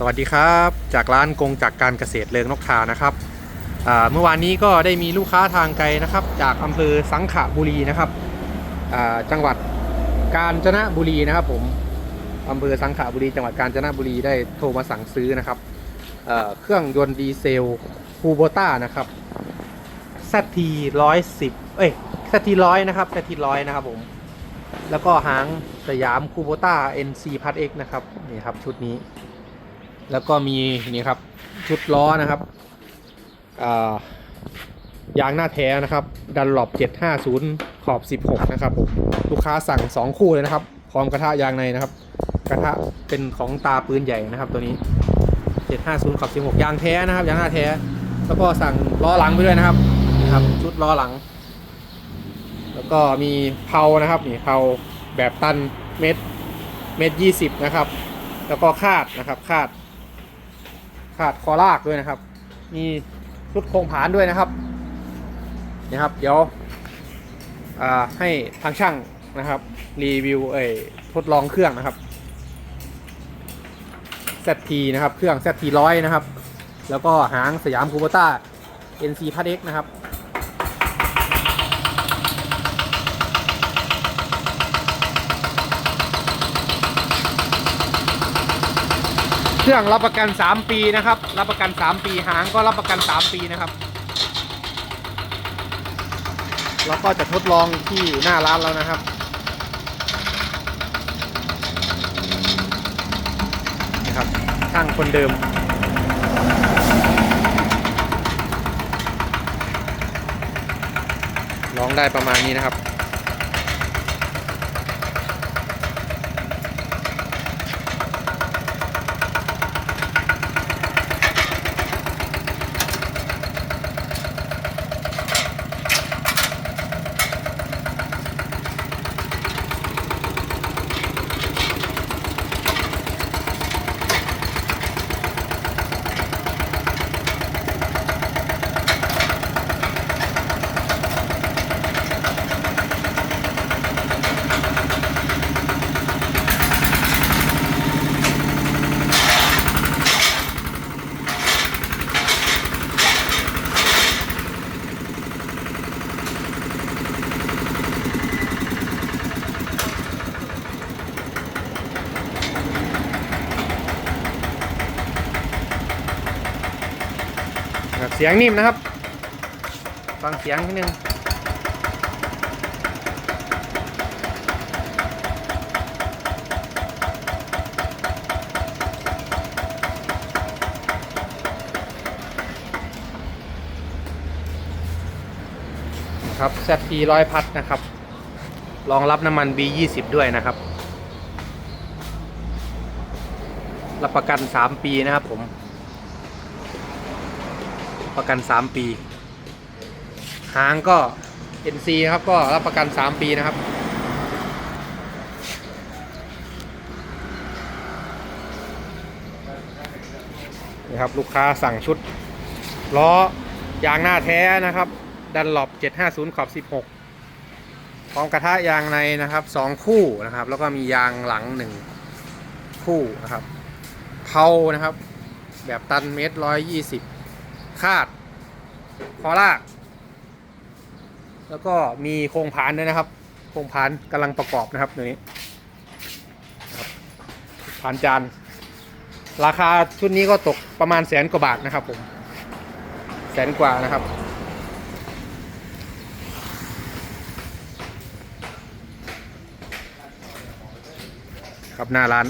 สวัสดีครับ จากร้านกงจากการเกษตรเลิงนกทานะครับเมื่อวานนี้ก็ได้มีลูกค้าทางไกลนะครับ จากอำเภอสังขบุรีนะครับจังหวัดกาญจนบุรีนะครับผมอำเภอสังขบุรี จังหวัดกาญจนบุรีได้โทรมาสั่งซื้อนะครับเเครื่องยนต์ดีเซลคูโบต้านะครับซัทีร้อยสิบเอ้ยซัทีร้อยนะครับซัทีร้อยนะครับผมแล้วก็หางสยามคูโบต้า NC พัด X นะครับนี่ครับชุดนี้ แล้วก็มีนี่ครับชุดล้อนะครับยางหน้าแท้นะครับ ดันหลบ750 ขอบ 16 นะครับผมลูกค้าสั่ง 2 คู่เลยนะครับ พร้อมกระทะยางในนะครับ กระทะเป็นของตาปืนใหญ่นะครับ ตัวนี้ 750 ขอบ 16 ยางแท้นะครับ ยางหน้าแท้ แล้วก็สั่งล้อหลังไปด้วยนะครับนี่ครับ ชุดล้อหลัง แล้วก็มีเพานะครับนี่เพาแบบตันเม็ดเม็ดยี่สิบนะครับ แล้วก็คาดนะครับคาด ขาดคอลากด้วยนะครับ มีชุดโครงผานด้วยนะครับนี่ครับ เดี๋ยวให้ทางช่างนะครับ รีวิวเอ่ยทดลองเครื่องนะครับ ZT นะครับ เครื่อง ZT ร้อยนะครับ แล้วก็หางสยามคูโบต้า NC พัด X นะครับ เครื่องรับประกัน 3 ปีนะครับ รับประกัน 3 ปีหางก็รับประกัน 3 ปีนะครับ เราก็จะทดลองที่หน้าร้านแล้วนะครับนะครับช่างคนเดิม ลองได้ประมาณนี้นะครับ เสียงนิ่มนะครับ ฟังเสียงนิดนึงนะครับ ZP ร้อยพัดนะครับ รองรับน้ำมัน B20 ด้วยนะครับ รับประกัน 3 ปีนะครับผม ประกัน 3 ปี หางก็ NC นะครับก็รับประกัน 3 ปีนะครับ นี่ครับ ลูกค้าสั่งชุด ล้อยางหน้าแท้นะครับ ดันหลบ750 ขอบ 16 พร้อมกระทะยางในนะครับ 2 คู่นะครับ แล้วก็มียางหลัง 1 คู่นะครับเผานะครับ แบบตันเมตร120 คาดคอลาก แล้วก็มีโครงผานด้วยนะครับ โครงผานกำลังประกอบนะครับตัวนี้นะครับผานจาน ราคาชุดนี้ก็ตกประมาณแสนกว่าบาทนะครับผมแสนกว่านะครับครับหน้าร้าน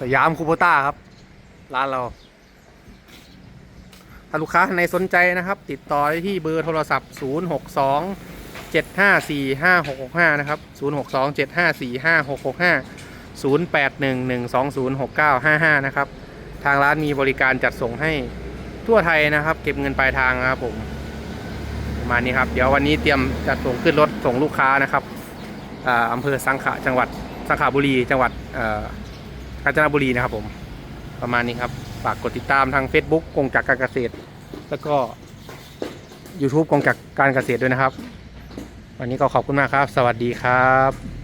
สยามคูโบต้าครับ ร้านเรา ถ้าลูกค้าในสนใจนะครับ ติดต่อที่เบอร์โทรศัพท์ 062 7545665 นะครับ 062 7545665 0811206955 นะครับ ทางร้านมีบริการจัดส่งให้ทั่วไทยนะครับ เก็บเงินปลายทางนะครับผมประมาณนี้ครับ เดี๋ยววันนี้เตรียมจัดส่งขึ้นรถส่งลูกค้านะครับออำเภอสังขะจังหวัดสังขบุรีจังหวัดอ กาญจนบุรีนะครับผม ประมาณนี้ครับ ฝากกดติดตามทาง Facebook กงจากการเกษตร แล้วก็ YouTube กงจากการเกษตรด้วยนะครับ วันนี้ก็ขอบคุณมากครับ สวัสดีครับ